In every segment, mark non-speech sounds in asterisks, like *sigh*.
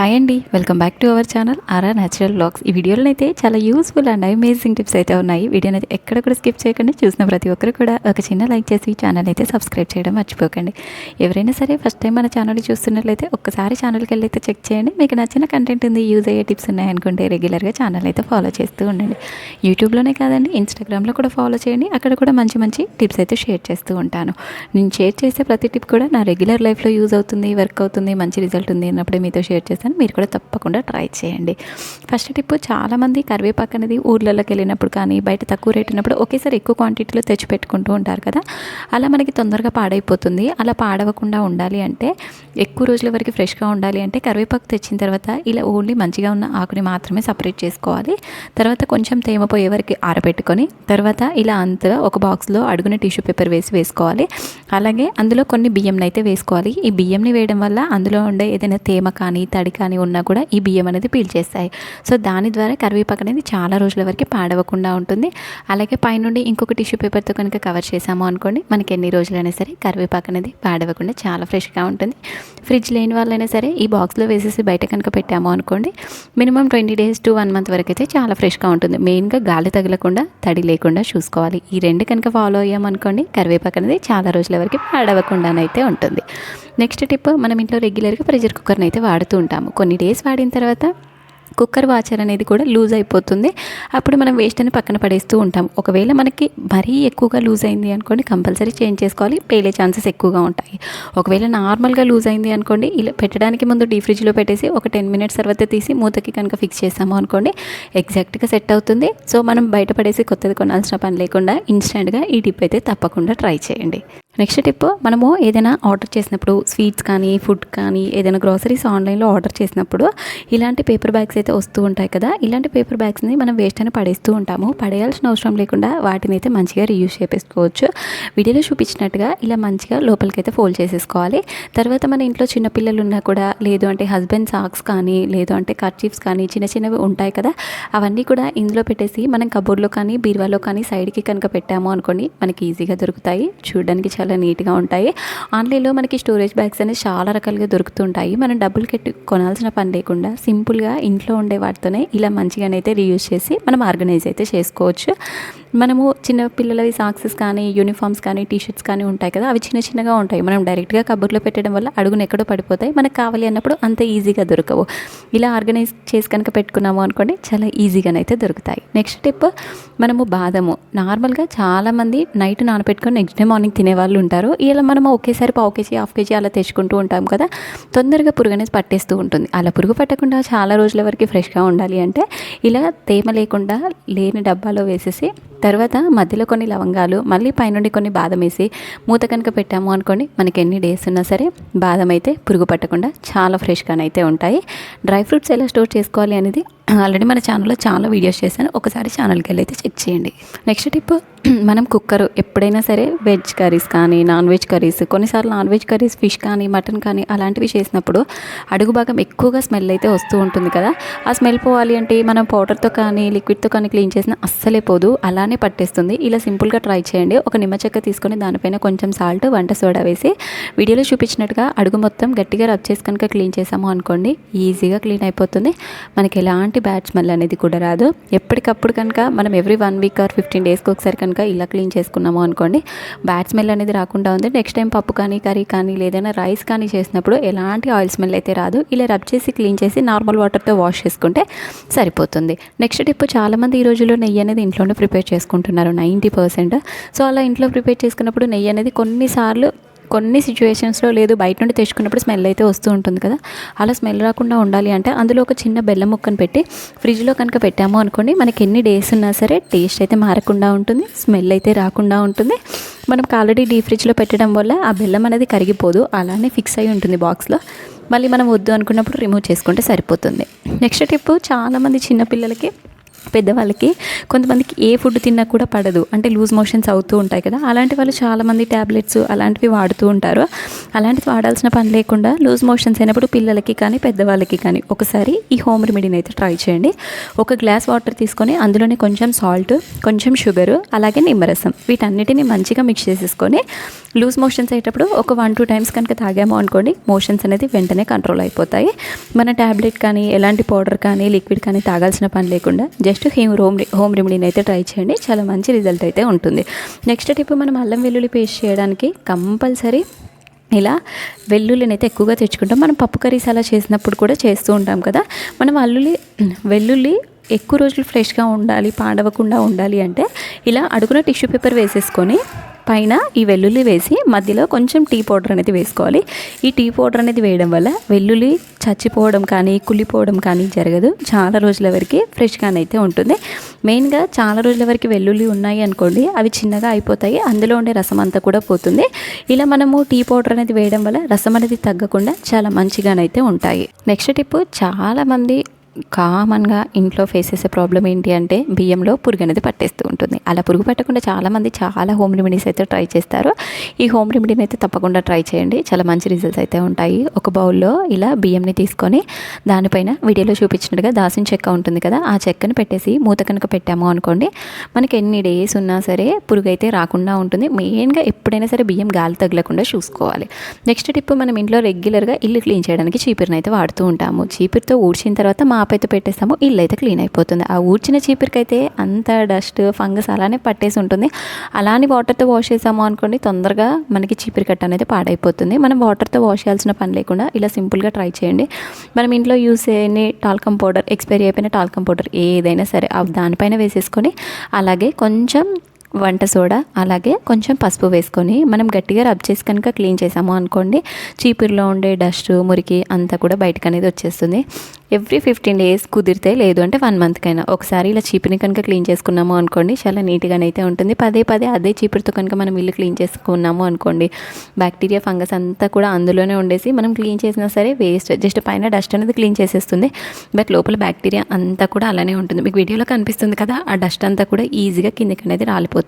Hi అండి welcome back to our channel Aara natural blogs ఈ వీడియోలో అయితే చాలా యూస్ఫుల్ అండ్ అమేజింగ్ టిప్స్ అయితే ఉన్నాయి. వీడియోని అయితే ఎక్కడ కూడా స్కిప్ చేయకుండా చూసిన ప్రతి ఒక్కరు కూడా ఒక చిన్న లైక్ చేసి ఛానల్ అయితే సబ్స్క్రైబ్ చేయడం మర్చిపోకండి. ఎవరైనా సరే ఫస్ట్ టైం మన ఛానల్ చూస్తున్నట్లయితే ఒక్కసారి ఛానల్కి వెళ్ళి అయితే చెక్ చేయండి. మీకు నచ్చిన కంటెంట్ ఉంది యూజ్ అయ్యే టిప్స్ ఉన్నాయనుకుంటే రెగ్యులర్గా ఛానల్ అయితే ఫాలో చేస్తూ ఉండండి. యూట్యూబ్లోనే కాదండి ఇన్స్టాగ్రామ్లో కూడా ఫాలో చేయండి. అక్కడ కూడా మంచి మంచి టిప్స్ అయితే షేర్ చేస్తూ ఉంటాను. నేను షేర్ చేసే ప్రతి టిప్ కూడా నా రెగ్యులర్ లైఫ్లో యూజ్ అవుతుంది వర్క్ అవుతుంది మంచి రిజల్ట్ ఉంది అన్నప్పుడే మీతో షేర్ చేస్తాను. మీరు కూడా తప్పకుండా ట్రై చేయండి. ఫస్ట్ టిప్ చాలామంది కరివేపాకు అనేది ఊర్లలోకి వెళ్ళినప్పుడు కానీ బయట తక్కువ రేట్ ఉన్నప్పుడు ఒకేసారి ఎక్కువ క్వాంటిటీలో తెచ్చి పెట్టుకుంటూ ఉంటారు కదా. అలా మనకి తొందరగా పాడైపోతుంది. అలా పాడవకుండా ఉండాలి అంటే ఎక్కువ రోజుల వరకు ఫ్రెష్గా ఉండాలి అంటే కరివేపాకు తెచ్చిన తర్వాత ఇలా ఓన్లీ మంచిగా ఉన్న ఆకుని మాత్రమే సపరేట్ చేసుకోవాలి. తర్వాత కొంచెం తేమ పోయే వరకు ఆరబెట్టుకొని తర్వాత ఇలా అంతగా ఒక బాక్స్లో అడుగున టిష్యూ పేపర్ వేసి వేసుకోవాలి. అలాగే అందులో కొన్ని బియ్యంని అయితే వేసుకోవాలి. ఈ బియ్యంని వేయడం వల్ల అందులో ఉండే ఏదైనా తేమ కానీ తడి కానీ ఉన్నా కూడా ఈ బియ్యం అనేది పీల్చేస్తాయి. సో దాని ద్వారా కరివేపాకు అనేది చాలా రోజుల వరకు పాడవకుండా ఉంటుంది. అలాగే పైనుండి ఇంకొక టిష్యూ పేపర్తో కనుక కవర్ చేసాము అనుకోండి మనకి ఎన్ని రోజులైనా సరే కరివేపాకు అనేది పాడవకుండా చాలా ఫ్రెష్గా ఉంటుంది. ఫ్రిడ్జ్ లేని వాళ్ళైనా సరే ఈ బాక్స్లో వేసేసి బయట కనుక పెట్టాము అనుకోండి minimum twenty days to one month వరకు అయితే చాలా ఫ్రెష్గా ఉంటుంది. మెయిన్గా గాలి తగలకుండా తడి లేకుండా చూసుకోవాలి. ఈ రెండు కనుక ఫాలో అయ్యామనుకోండి కరివేపాకు అనేది చాలా రోజుల వరకు పాడవకుండానైతే ఉంటుంది. నెక్స్ట్ టిప్ మనం ఇంట్లో రెగ్యులర్గా ప్రెషర్ కుక్కర్ని అయితే వాడుతూ ఉంటాము. కొన్ని డేస్ వాడిన తర్వాత కుక్కర్ వాచర్ అనేది కూడా లూజ్ అయిపోతుంది. అప్పుడు మనం వేస్ట్ అని పక్కన పడేస్తూ ఉంటాం. ఒకవేళ మనకి మరీ ఎక్కువగా లూజ్ అయింది అనుకోండి కంపల్సరీ చేంజ్ చేసుకోవాలి. పేలే ఛాన్సెస్ ఎక్కువగా ఉంటాయి. ఒకవేళ నార్మల్గా లూజ్ అయింది అనుకోండి ఇలా పెట్టడానికి ముందు డీ ఫ్రిడ్జ్లో పెట్టేసి ఒక టెన్ మినిట్స్ తర్వాత తీసి మూతకి కనుక ఫిక్స్ చేసాము అనుకోండి ఎగ్జాక్ట్గా సెట్ అవుతుంది. సో మనం బయట పడేసి కొత్తది కొనాల్సిన పని లేకుండా ఇన్స్టెంట్గా ఈ టిప్ అయితే తప్పకుండా ట్రై చేయండి. నెక్స్ట్ టిప్ మనము ఏదైనా ఆర్డర్ చేసినప్పుడు స్వీట్స్ కానీ ఫుడ్ కానీ ఏదైనా గ్రోసరీస్ ఆన్లైన్లో ఆర్డర్ చేసినప్పుడు ఇలాంటి పేపర్ బ్యాగ్స్ అయితే వస్తూ ఉంటాయి కదా ఇలాంటి పేపర్ బ్యాగ్స్ని మనం వేస్ట్ అని పడేస్తూ ఉంటాము. పడేయాల్సిన అవసరం లేకుండా వాటిని అయితే మంచిగా రీయూజ్ చేపేసుకోవచ్చు వీడియోలో చూపించినట్టుగా ఇలా మంచిగా లోపలికైతే ఫోల్డ్ చేసేసుకోవాలి. తర్వాత మన ఇంట్లో చిన్నపిల్లలు ఉన్నా కూడా లేదు అంటే హస్బెండ్ సాక్స్ కానీ లేదు అంటే కర్చీఫ్స్ కానీ చిన్న చిన్నవి ఉంటాయి కదా అవన్నీ కూడా ఇందులో పెట్టేసి మనం కబోర్డ్లో కానీ బీరువాలో కానీ సైడ్కి కనుక పెట్టాము అనుకోండి మనకి ఈజీగా దొరుకుతాయి. చూడడానికి చాలా నీట్గా ఉంటాయి. ఆన్లైన్లో మనకి స్టోరేజ్ బ్యాగ్స్ అనేవి చాలా రకాలుగా దొరుకుతుంటాయి. మనం డబ్బులు కట్టి కొనాల్సిన పని లేకుండా సింపుల్గా ఇంట్లో ఉండే వాటితోనే ఇలా మంచిగానైతే రీయూజ్ చేసి మనం ఆర్గనైజ్ అయితే చేసుకోవచ్చు. మనము చిన్న పిల్లలవి సాక్సెస్ కానీ యూనిఫామ్స్ కానీ టీషర్ట్స్ కానీ ఉంటాయి కదా అవి చిన్న చిన్నగా ఉంటాయి. మనం డైరెక్ట్గా కబుర్లో పెట్టడం వల్ల అడుగున ఎక్కడో పడిపోతాయి. మనకు కావాలి అన్నప్పుడు అంత ఈజీగా దొరకవు. ఇలా ఆర్గనైజ్ చేసి కనుక పెట్టుకున్నాము అనుకోండి చాలా ఈజీగానైతే దొరుకుతాయి. నెక్స్ట్ టిప్ మనము బాదము. నార్మల్గా చాలామంది నైట్ నానబెట్టుకొని నెక్స్ట్ డే మార్నింగ్ తినేవాళ్ళు ఉంటారు. ఇలా మనం ఒకేసారి పావు కేజీ హాఫ్ కేజీ అలా తెచ్చుకుంటూ ఉంటాం కదా తొందరగా పురుగు అనేది పట్టేస్తూ ఉంటుంది. అలా పురుగు పట్టకుండా చాలా రోజుల వరకు ఫ్రెష్గా ఉండాలి అంటే ఇలా తేమ లేకుండా లేని డబ్బాలో వేసేసి తర్వాత మధ్యలో కొన్ని లవంగాలు మళ్ళీ పైనుండి కొన్ని బాదం వేసి మూత కనుక పెట్టాము అనుకోండి మనకి ఎన్ని డేస్ ఉన్నా సరే బాదం అయితే పురుగు పట్టకుండా చాలా ఫ్రెష్గానైతే ఉంటాయి. డ్రై ఫ్రూట్స్ ఎలా స్టోర్ చేసుకోవాలి అనేది ఆల్రెడీ మన ఛానల్లో చాలా వీడియోస్ చేశాను. ఒకసారి ఛానల్కి వెళ్ళి అయితే చెక్ చేయండి. నెక్స్ట్ టిప్ *clears throat* మనం కుక్కర్ ఎప్పుడైనా సరే వెజ్ కర్రీస్ కానీ నాన్ వెజ్ కర్రీస్ కొన్నిసార్లు నాన్ వెజ్ కర్రీస్ ఫిష్ కానీ మటన్ కానీ అలాంటివి చేసినప్పుడు అడుగు భాగం ఎక్కువగా స్మెల్ అయితే వస్తూ ఉంటుంది కదా. ఆ స్మెల్ పోవాలి అంటే మనం పౌడర్తో కానీ లిక్విడ్తో కానీ క్లీన్ చేసిన అస్సలే పోదు. అలానే పట్టేస్తుంది. ఇలా సింపుల్గా ట్రై చేయండి. ఒక నిమ్మ చెక్క తీసుకొని దానిపైన కొంచెం సాల్ట్ వంట సోడా వేసి వీడియోలో చూపించినట్టుగా అడుగు మొత్తం గట్టిగా రబ్ చేసి కనుక క్లీన్ చేసాము అనుకోండి ఈజీగా క్లీన్ అయిపోతుంది. మనకి ఎలాంటి బ్యాడ్ స్మెల్ అనేది కూడా రాదు. ఎప్పటికప్పుడు కనుక మనం every one week or fifteen డేస్కి ఒకసారి కనుక ఇలా క్లీన్ చేసుకున్నాము అనుకోండి బ్యాడ్ స్మెల్ అనేది రాకుండా ఉంది. నెక్స్ట్ టైం పప్పు కానీ కర్రీ కానీ లేదైనా రైస్ కానీ చేసినప్పుడు ఎలాంటి ఆయిల్ స్మెల్ అయితే రాదు. ఇలా రబ్ చేసి క్లీన్ చేసి నార్మల్ వాటర్తో వాష్ చేసుకుంటే సరిపోతుంది. నెక్స్ట్ టిప్ చాలామంది ఈ రోజుల్లో నెయ్యి అనేది ఇంట్లోనే ప్రిపేర్ చేసుకుంటున్నారు నైంటీ పర్సెంట్ సో అలా ఇంట్లో ప్రిపేర్ చేసుకున్నప్పుడు నెయ్యి అనేది కొన్నిసార్లు కొన్ని సిచ్యువేషన్స్లో లేదు బయట నుండి తెచ్చుకున్నప్పుడు స్మెల్ అయితే వస్తూ ఉంటుంది కదా. అలా స్మెల్ రాకుండా ఉండాలి అంటే అందులో ఒక చిన్న బెల్లం ముక్కను పెట్టి ఫ్రిడ్జ్లో కనుక పెట్టాము అనుకోండి మనకి ఎన్ని డేస్ ఉన్నా సరే టేస్ట్ అయితే మారకుండా ఉంటుంది స్మెల్ అయితే రాకుండా ఉంటుంది. మనకు ఆల్రెడీ డీ ఫ్రిడ్జ్లో పెట్టడం వల్ల ఆ బెల్లం అనేది కరిగిపోదు అలానే ఫిక్స్ అయి ఉంటుంది బాక్స్లో మళ్ళీ మనం వద్దు అనుకున్నప్పుడు రిమూవ్ చేసుకుంటే సరిపోతుంది. నెక్స్ట్ టిప్ చాలామంది చిన్నపిల్లలకి పెద్దవాళ్ళకి కొంతమందికి ఏ ఫుడ్ తిన్నా కూడా పడదు. అంటే లూజ్ మోషన్స్ అవుతూ ఉంటాయి కదా. అలాంటి వాళ్ళు చాలామంది ట్యాబ్లెట్స్ అలాంటివి వాడుతూ ఉంటారు. అలాంటివి వాడాల్సిన పని లేకుండా లూజ్ మోషన్స్ అయినప్పుడు పిల్లలకి కానీ పెద్దవాళ్ళకి కానీ ఒకసారి ఈ హోమ్ రెమెడీని అయితే ట్రై చేయండి. ఒక గ్లాస్ వాటర్ తీసుకొని అందులోనే కొంచెం సాల్ట్ కొంచెం షుగరు అలాగే నిమ్మరసం వీటన్నిటిని మంచిగా మిక్స్ చేసేసుకొని లూజ్ మోషన్స్ అయ్యేటప్పుడు ఒక వన్ టూ టైమ్స్ కనుక తాగాము అనుకోండి మోషన్స్ అనేది వెంటనే కంట్రోల్ అయిపోతాయి. మన ట్యాబ్లెట్ కానీ ఎలాంటి పౌడర్ కానీ లిక్విడ్ కానీ తాగాల్సిన పని లేకుండా జస్ట్ హీమ్ హోమ్ హోమ్ రెమెడీని అయితే ట్రై చేయండి. చాలా మంచి రిజల్ట్ అయితే ఉంటుంది. నెక్స్ట్ టిప్ మనం అల్లం వెల్లుల్లి పేస్ట్ చేయడానికి కంపల్సరీ ఇలా వెల్లుల్లిని అయితే ఎక్కువగా తెచ్చుకుంటాం. మనం పప్పు కర్రీస్ అలా చేసినప్పుడు కూడా చేస్తూ ఉంటాం కదా. మనం అల్లుల్లి వెల్లుల్లి ఎక్కువ రోజులు ఫ్రెష్గా ఉండాలి పాడవకుండా ఉండాలి అంటే ఇలా అడుగున టిష్యూ పేపర్ వేసేసుకొని పైన ఈ వెల్లుల్లి వేసి మధ్యలో కొంచెం టీ పౌడర్ అనేది వేసుకోవాలి. ఈ టీ పౌడర్ అనేది వేయడం వల్ల వెల్లుల్లి చచ్చిపోవడం కానీ కుళ్ళిపోవడం కానీ జరగదు. చాలా రోజుల వరకు ఫ్రెష్గానైతే ఉంటుంది. మెయిన్గా చాలా రోజుల వరకు వెల్లుల్లి ఉన్నాయి అనుకోండి అవి చిన్నగా అయిపోతాయి అందులో ఉండే రసం అంతా కూడా పోతుంది. ఇలా మనము టీ పౌడర్ అనేది వేయడం వల్ల రసం అనేది తగ్గకుండా చాలా మంచిగానైతే ఉంటాయి. నెక్స్ట్ టిప్ చాలామంది కామన్గా ఇంట్లో ఫేస్ చేసే ప్రాబ్లం ఏంటి అంటే బియ్యంలో పురుగు అనేది పట్టేస్తూ ఉంటుంది. అలా పురుగు పట్టకుండా చాలామంది చాలా హోమ్ రెమెడీస్ అయితే ట్రై చేస్తారు. ఈ హోమ్ రెమెడీని అయితే తప్పకుండా ట్రై చేయండి. చాలా మంచి రిజల్ట్స్ అయితే ఉంటాయి. ఒక బౌల్లో ఇలా బియ్యంని తీసుకొని దానిపైన వీడియోలో చూపించినట్టుగా దాసిన చెక్క ఉంటుంది కదా ఆ చెక్కను పెట్టేసి మూత కనుక పెట్టాము అనుకోండి మనకి ఎన్ని డేస్ ఉన్నా సరే పురుగు అయితే రాకుండా ఉంటుంది. మెయిన్గా ఎప్పుడైనా సరే బియ్యం గాలి తగలకుండా చూసుకోవాలి. నెక్స్ట్ టిప్ మనం ఇంట్లో రెగ్యులర్గా ఇల్లు క్లీన్ చేయడానికి చీపురుని అయితే వాడుతూ ఉంటాము. చీపురుతో ఊడ్చిన తర్వాత మా అయితే పెట్టేస్తాము. ఇల్లు అయితే క్లీన్ అయిపోతుంది. ఆ ఊడ్చిన చీపురికైతే అంత డస్ట్ ఫంగస్ అలానే పట్టేసి ఉంటుంది. అలానే వాటర్తో వాష్ చేసాము అనుకోండి తొందరగా మనకి చీపురు కట్ట అనేది పాడైపోతుంది. మనం వాటర్తో వాష్ చేయాల్సిన పని లేకుండా ఇలా సింపుల్గా ట్రై చేయండి. మనం ఇంట్లో యూస్ చేయని టాల్కమ్ పౌడర్ ఎక్స్పైరీ అయిపోయిన టాల్కమ్ పౌడర్ ఏదైనా సరే దానిపైన వేసేసుకొని అలాగే కొంచెం వంట సోడా అలాగే కొంచెం పసుపు వేసుకొని మనం గట్టిగా రబ్ చేసి కనుక క్లీన్ చేసాము అనుకోండి చీపురులో ఉండే డస్ట్ మురికి అంతా కూడా బయటకు అనేది వచ్చేస్తుంది. ఎవ్రీ ఫిఫ్టీన్ డేస్ కుదిరితే లేదు అంటే వన్ మంత్కైనా ఒకసారి ఇలా చీపుని కనుక క్లీన్ చేసుకున్నాము అనుకోండి చాలా నీట్గానైతే ఉంటుంది. పదే పదే అదే చీపురుతో కనుక మనం ఇల్లు క్లీన్ చేసుకున్నాము అనుకోండి బ్యాక్టీరియా ఫంగస్ అంతా కూడా అందులోనే ఉండేసి మనం క్లీన్ చేసినా సరే వేస్ట్ జస్ట్ పైన డస్ట్ అనేది క్లీన్ చేసేస్తుంది. బట్ లోపల బ్యాక్టీరియా అంతా కూడా అలానే ఉంటుంది. మీకు వీడియోలో కనిపిస్తుంది కదా ఆ డస్ట్ అంతా కూడా ఈజీగా కిందకి అనేది రాలిపోతుంది.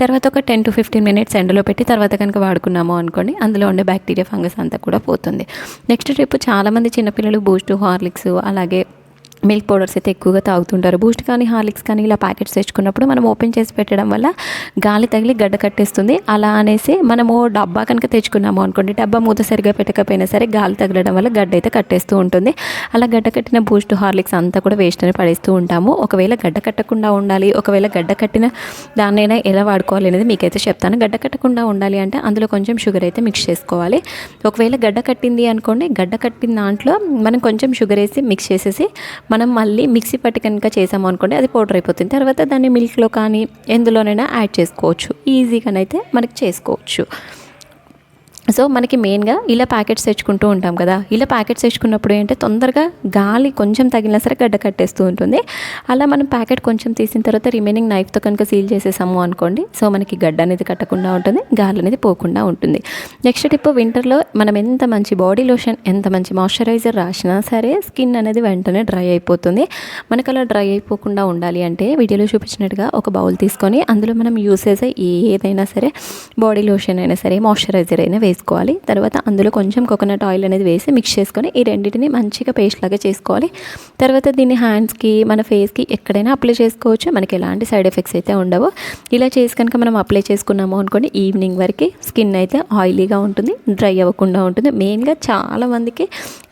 తర్వాత ఒక టెన్ టు ఫిఫ్టీన్ మినిట్స్ ఎండలో పెట్టి తర్వాత కనుక వాడుకున్నాము అనుకోండి అందులో ఉండే బ్యాక్టీరియా ఫంగస్ అంతా కూడా పోతుంది. నెక్స్ట్ రేపు చాలామంది చిన్నపిల్లలు బూస్ట్ హార్లిక్స్ అలాగే మిల్క్ పౌడర్స్ అయితే ఎక్కువగా తాగుతుంటారు. బూస్ట్ కానీ హార్లిక్స్ కానీ ఇలా ప్యాకెట్స్ తెచ్చుకున్నప్పుడు మనం ఓపెన్ చేసి పెట్టడం వల్ల గాలి తగిలి గడ్డ కట్టేస్తుంది. అలా అనేసి మనము డబ్బా కనుక తెచ్చుకున్నాము అనుకోండి డబ్బా మూత సరిగా పెట్టకపోయినా సరే గాలి తగలడం వల్ల గడ్డ అయితే కట్టేస్తూ ఉంటుంది. అలా గడ్డ కట్టిన బూస్ట్ హార్లిక్స్ అంతా కూడా వేస్ట్ అని పడేస్తూ ఉంటాము. ఒకవేళ గడ్డ కట్టకుండా ఉండాలి ఒకవేళ గడ్డ కట్టిన దాన్నైనా ఎలా వాడుకోవాలి అనేది మీకైతే చెప్తాను. గడ్డ కట్టకుండా ఉండాలి అంటే అందులో కొంచెం షుగర్ అయితే మిక్స్ చేసుకోవాలి. ఒకవేళ గడ్డ కట్టింది అనుకోండి గడ్డ కట్టిన దాంట్లో మనం కొంచెం షుగర్ వేసి మిక్స్ చేసేసి మనం మళ్ళీ మిక్సీ పట్టి కనుక చేసాము అనుకోండి అది పౌడర్ అయిపోతుంది. తర్వాత దాన్ని మిల్క్లో కానీ ఎందులోనైనా యాడ్ చేసుకోవచ్చు. ఈజీగానైతే మనకి చేసుకోవచ్చు. సో మనకి మెయిన్గా ఇలా ప్యాకెట్స్ తెచ్చుకుంటూ ఉంటాం కదా. ఇలా ప్యాకెట్స్ తెచ్చుకున్నప్పుడు ఏంటంటే తొందరగా గాలి కొంచెం తగిలినా సరే గడ్డ కట్టేస్తూ ఉంటుంది. అలా మనం ప్యాకెట్ కొంచెం తీసిన తర్వాత రిమైనింగ్ నైఫ్తో కనుక సీల్ చేసేసాము అనుకోండి సో మనకి గడ్డ అనేది కట్టకుండా ఉంటుంది గాలి అనేది పోకుండా ఉంటుంది. నెక్స్ట్ టిప్ వింటర్లో మనం ఎంత మంచి బాడీ లోషన్ ఎంత మంచి మాయిశ్చరైజర్ రాసినా సరే స్కిన్ అనేది వెంటనే డ్రై అయిపోతుంది. మనకు అలా డ్రై అయిపోకుండా ఉండాలి అంటే వీడియోలో చూపించినట్టుగా ఒక బౌల్ తీసుకొని అందులో మనం యూస్ చేసే ఏదైనా సరే బాడీ లోషన్ అయినా సరే మాయిశ్చరైజర్ అయినా వేసుకోవాలి. తర్వాత అందులో కొంచెం కోకోనట్ ఆయిల్ అనేది వేసి మిక్స్ చేసుకొని ఈ రెండింటిని మంచిగా పేస్ట్ లాగా చేసుకోవాలి. తర్వాత దీన్ని హ్యాండ్స్కి మన ఫేస్కి ఎక్కడైనా అప్లై చేసుకోవచ్చు. మనకి ఎలాంటి సైడ్ ఎఫెక్ట్స్ అయితే ఉండవు. ఇలా చేసి కనుక మనం అప్లై చేసుకున్నాము అనుకోండి ఈవినింగ్ వరకు స్కిన్ అయితే ఆయిలీగా ఉంటుంది డ్రై అవ్వకుండా ఉంటుంది. మెయిన్గా చాలా మందికి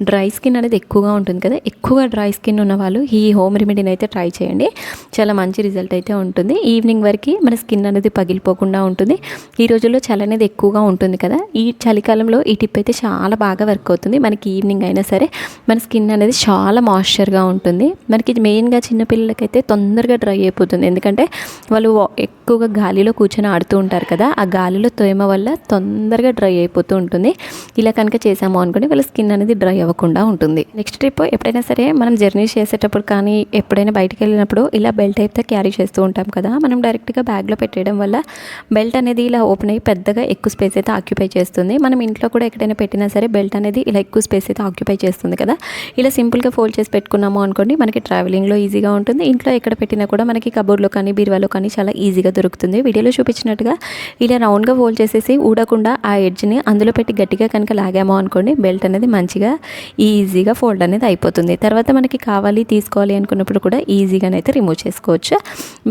డ్రై స్కిన్ అనేది ఎక్కువగా ఉంటుంది కదా. ఎక్కువగా డ్రై స్కిన్ ఉన్న వాళ్ళు ఈ హోమ్ రెమెడీని అయితే ట్రై చేయండి. చాలా మంచి రిజల్ట్ అయితే ఉంటుంది. ఈవినింగ్ వరకు మన స్కిన్ అనేది పగిలిపోకుండా ఉంటుంది. ఈ రోజుల్లో చలి అనేది ఎక్కువగా ఉంటుంది కదా. ఈ చలికాలంలో ఈ టిప్ అయితే చాలా బాగా వర్క్ అవుతుంది. మనకి ఈవినింగ్ అయినా సరే మన స్కిన్ అనేది చాలా మాయిశ్చర్గా ఉంటుంది. మనకి మెయిన్గా చిన్నపిల్లలకైతే తొందరగా డ్రై అయిపోతుంది. ఎందుకంటే వాళ్ళు ఎక్కువగా గాలిలో కూర్చొని ఆడుతూ ఉంటారు కదా ఆ గాలిలో తోయమ వల్ల తొందరగా డ్రై అయిపోతూ ఉంటుంది. ఇలా కనుక చేసాము అనుకోండి వాళ్ళ స్కిన్ అనేది డ్రై అవ్వకుండా ఉంటుంది. నెక్స్ట్ ట్రిప్ ఎప్పుడైనా సరే మనం జర్నీ చేసేటప్పుడు కానీ ఎప్పుడైనా బయటికి వెళ్ళినప్పుడు ఇలా బెల్ట్ అయితే క్యారీ చేస్తూ ఉంటాం కదా మనం డైరెక్ట్గా బ్యాగ్లో పెట్టేయడం వల్ల బెల్ట్ అనేది ఇలా ఓపెన్ అయ్యి పెద్దగా ఎక్కువ స్పేస్ అయితే ఆక్యుపై చేస్తుంది. ఉంటుంది. మనం ఇంట్లో కూడా ఎక్కడైనా పెట్టినా సరే బెల్ట్ అనేది ఇలా ఎక్కువ స్పేస్ అయితే ఆక్యుపై చేస్తుంది కదా. ఇలా సింపుల్గా ఫోల్డ్ చేసి పెట్టుకున్నాము అనుకోండి మనకి ట్రావెలింగ్లో ఈజీగా ఉంటుంది. ఇంట్లో ఎక్కడ పెట్టినా కూడా మనకి కబోర్డ్లో కానీ బీరువాలో కానీ చాలా ఈజీగా దొరుకుతుంది. వీడియోలో చూపించినట్టుగా ఇలా రౌండ్గా ఫోల్డ్ చేసేసి ఊడకుండా ఆ ఎడ్జ్ని అందులో పెట్టి గట్టిగా కనుక లాగాము అనుకోండి బెల్ట్ అనేది మంచిగా ఈజీగా ఫోల్డ్ అనేది అయిపోతుంది. తర్వాత మనకి కావాలి తీసుకోవాలి అనుకున్నప్పుడు కూడా ఈజీగానైతే రిమూవ్ చేసుకోవచ్చు.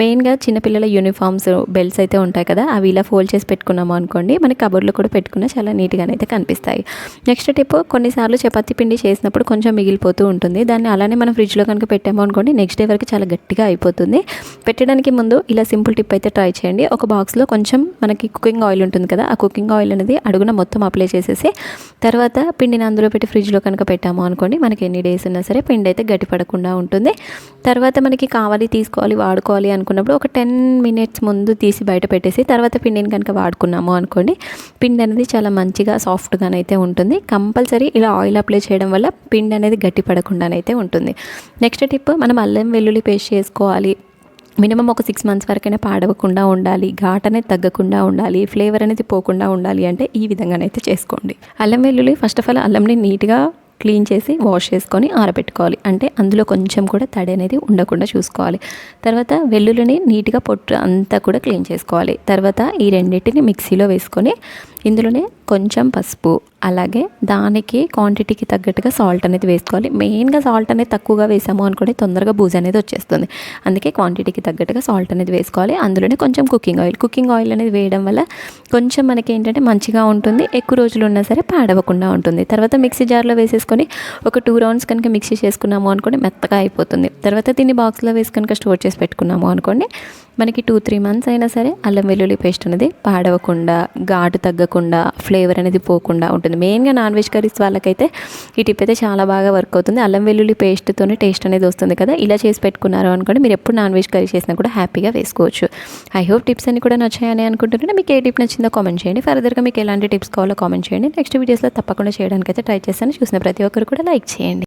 మెయిన్గా చిన్నపిల్లల యూనిఫామ్స్ బెల్ట్స్ అయితే ఉంటాయి కదా అవి ఇలా ఫోల్డ్ చేసి పెట్టుకున్నాము అనుకోండి మనకి కబోర్డ్లో కూడా పెట్టుకున్న చాలా నీట్గానైతే కనిపిస్తాయి. నెక్స్ట్ టిప్ కొన్నిసార్లు చపాతి పిండి చేసినప్పుడు కొంచెం మిగిలిపోతూ ఉంటుంది. దాన్ని అలానే మనం ఫ్రిడ్జ్లో కనుక పెట్టాము అనుకోండి నెక్స్ట్ డే వరకు చాలా గట్టిగా అయిపోతుంది. పెట్టడానికి ముందు ఇలా సింపుల్ టిప్ అయితే ట్రై చేయండి. ఒక బాక్స్లో కొంచెం మనకి కుకింగ్ ఆయిల్ ఉంటుంది కదా ఆ కుకింగ్ ఆయిల్ అనేది అడుగున మొత్తం అప్లై చేసేసి తర్వాత పిండిని అందులో పెట్టి ఫ్రిడ్జ్లో కనుక పెట్టాము అనుకోండి మనకి ఎన్ని డేస్ ఉన్నా సరే పిండి అయితే గట్టి పడకుండా ఉంటుంది. తర్వాత మనకి కావాలి తీసుకోవాలి వాడుకోవాలి అనుకున్నప్పుడు ఒక టెన్ మినిట్స్ ముందు తీసి బయట పెట్టేసి తర్వాత పిండిని కనుక వాడుకున్నాము అనుకోండి పిండి అనేది చాలా మంచిగా సాఫ్ట్గానైతే ఉంటుంది. కంపల్సరీ ఇలా ఆయిల్ అప్లై చేయడం వల్ల పిండి అనేది గట్టి పడకుండానైతే ఉంటుంది. నెక్స్ట్ టిప్ మనం అల్లం వెల్లుల్లి పేస్ట్ చేసుకోవాలి. మినిమం ఒక సిక్స్ మంత్స్ వరకైనా పాడవకుండా ఉండాలి. ఘాట్ అనేది తగ్గకుండా ఉండాలి. ఫ్లేవర్ అనేది పోకుండా ఉండాలి అంటే ఈ విధంగానైతే చేసుకోండి. అల్లం వెల్లుల్లి ఫస్ట్ ఆఫ్ ఆల్ అల్లంని నీట్గా క్లీన్ చేసి వాష్ చేసుకొని ఆరబెట్టుకోవాలి. అంటే అందులో కొంచెం కూడా తడి అనేది ఉండకుండా చూసుకోవాలి. తర్వాత వెల్లుల్లిని నీట్గా పొట్టు అంతా కూడా క్లీన్ చేసుకోవాలి. తర్వాత ఈ రెండింటిని మిక్సీలో వేసుకొని ఇందులోనే కొంచెం పసుపు అలాగే దానికి క్వాంటిటీకి తగ్గట్టుగా సాల్ట్ అనేది వేసుకోవాలి. మెయిన్గా సాల్ట్ అనేది తక్కువగా వేసాము అనుకోండి తొందరగా బూజ్ అనేది వచ్చేస్తుంది. అందుకే క్వాంటిటీకి తగ్గట్టుగా సాల్ట్ అనేది వేసుకోవాలి. అందులోనే కొంచెం కుకింగ్ ఆయిల్ కుకింగ్ ఆయిల్ అనేది వేయడం వల్ల కొంచెం మనకి ఏంటంటే మంచిగా ఉంటుంది. ఎక్కువ రోజులు ఉన్నా సరే పాడవకుండా ఉంటుంది. తర్వాత మిక్సీ జార్లో వేసేసుకొని ఒక టూ రౌండ్స్ కనుక మిక్సీ చేసుకున్నాము అనుకోండి మెత్తగా అయిపోతుంది. తర్వాత దీన్ని బాక్స్లో వేసి కనుక స్టోర్ చేసి పెట్టుకున్నాము అనుకోండి మనకి టూ త్రీ మంత్స్ అయినా సరే అల్లం వెల్లుల్లి పేస్ట్ అనేది పాడవకుండా ఘాటు తగ్గకుండా ఫ్లేవర్ అనేది పోకుండా ఉంటుంది. మెయిన్గా నాన్ వెజ్ కర్రీస్ వాళ్ళకైతే ఈ టిప్ అయితే చాలా బాగా వర్క్ అవుతుంది. అల్లం వెల్లుల్లి పేస్ట్తోనే టేస్ట్ అనేది వస్తుంది కదా. ఇలా చేసి పెట్టుకున్నారు అనుకోండి మీరు ఎప్పుడు నాన్ వెజ్ కర్రీ చేసినా కూడా హ్యాపీగా వేసుకోవచ్చు. ఐ హోప్ టిప్స్ అన్ని కూడా నచ్చాయని అనుకుంటున్నాను. మీకు ఏ టిప్ నచ్చిందో కామెంట్ చేయండి. ఫర్దర్గా మీకు ఎలాంటి టిప్స్ కావాలో కామెంట్ చేయండి. నెక్స్ట్ వీడియోస్లో తప్పకుండా చేయడానికి అయితే ట్రై చేస్తాను. చూసిన ప్రతి ఒక్కరు కూడా లైక్ చేయండి.